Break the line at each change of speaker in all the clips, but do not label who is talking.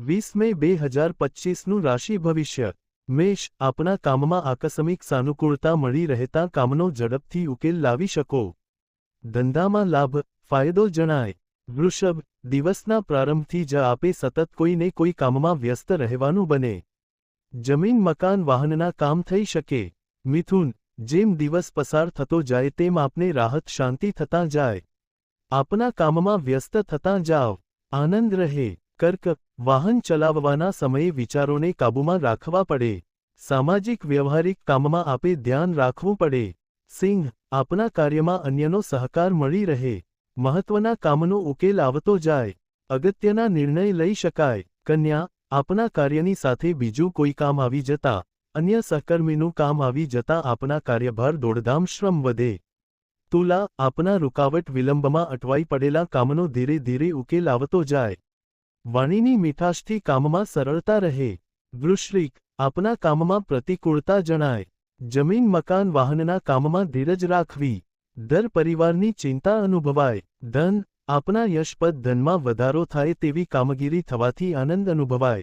વીસ મે બે હજાર પચીસનું રાશિ ભવિષ્ય. મેષ, આપના કામમાં આકસ્મિક સાનુકૂળતા મળી રહેતા કામનો ઝડપથી ઉકેલ લાવી શકો. ધંધામાં લાભ, ફાયદો જણાય. વૃષભ, દિવસના પ્રારંભથી જ આપે સતત કોઈને કોઈ કામમાં વ્યસ્ત રહેવાનું બને. જમીન, મકાન, વાહનના કામ થઈ શકે. મિથુન, જેમ દિવસ પસાર થતો જાય તેમ આપને રાહત શાંતિ થતાં જાય. આપના કામમાં વ્યસ્ત થતાં જાઓ. આનંદ રહે. કર્ક, વાહન ચલાવવાના સમયે વિચારોને કાબૂમાં રાખવા પડે. સામાજિક વ્યવહારિક કામમાં આપે ધ્યાન રાખવું પડે. સિંહ, આપના કાર્યમાં અન્યનો સહકાર મળી રહે. મહત્વના કામનો ઉકેલ આવતો જાય. અગત્યના નિર્ણય લઈ શકાય. કન્યા, આપના કાર્યની સાથે બીજું કોઈ કામ આવી જતા, અન્ય સહકર્મીનું કામ આવી જતા આપના કાર્યભાર દોડધામ શ્રમ વધે. તુલા, આપના રૂકાવટ વિલંબમાં અટવાઈ પડેલા કામનો ધીરે ધીરે ઉકેલ આવતો જાય. વાણીની મીઠાશથી કામમાં સરળતા રહે. વૃશ્રિક, આપના કામમાં પ્રતિકૂળતા જણાય. જમીન મકાન વાહનના કામમાં ધીરજ રાખવી. દર પરિવારની ચિંતા અનુભવાય. ધન, આપના યશપદ ધનમાં વધારો થાય તેવી કામગીરી થવાથી આનંદ અનુભવાય.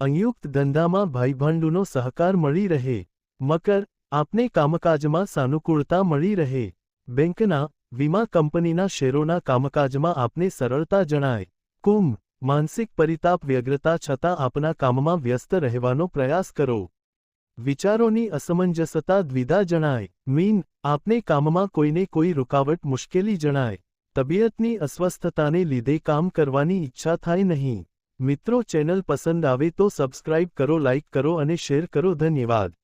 સંયુક્ત ધંધામાં ભાઈભાંડુનો સહકાર મળી રહે. મકર, આપને કામકાજમાં સાનુકૂળતા મળી રહે. બેંકના, વીમા કંપનીના શેરોના કામકાજમાં આપને સરળતા જણાય. કુંભ માનસિક પરિતાપ વ્યગ્રતા છતાં આપના કામમાં વ્યસ્ત રહેવાનો પ્રયાસ કરો. વિચારોની અસમંજસતા દ્વિધા જણાય. મીન, આપને કામમાં કોઈને કોઈ રૂકાવટ મુશ્કેલી જણાય. તબિયતની અસ્વસ્થતાને લીધે કામ કરવાની ઈચ્છા થાય નહીં. મિત્રો, ચેનલ પસંદ આવે તો સબસ્ક્રાઇબ કરો, લાઇક કરો અને શેર કરો. ધન્યવાદ.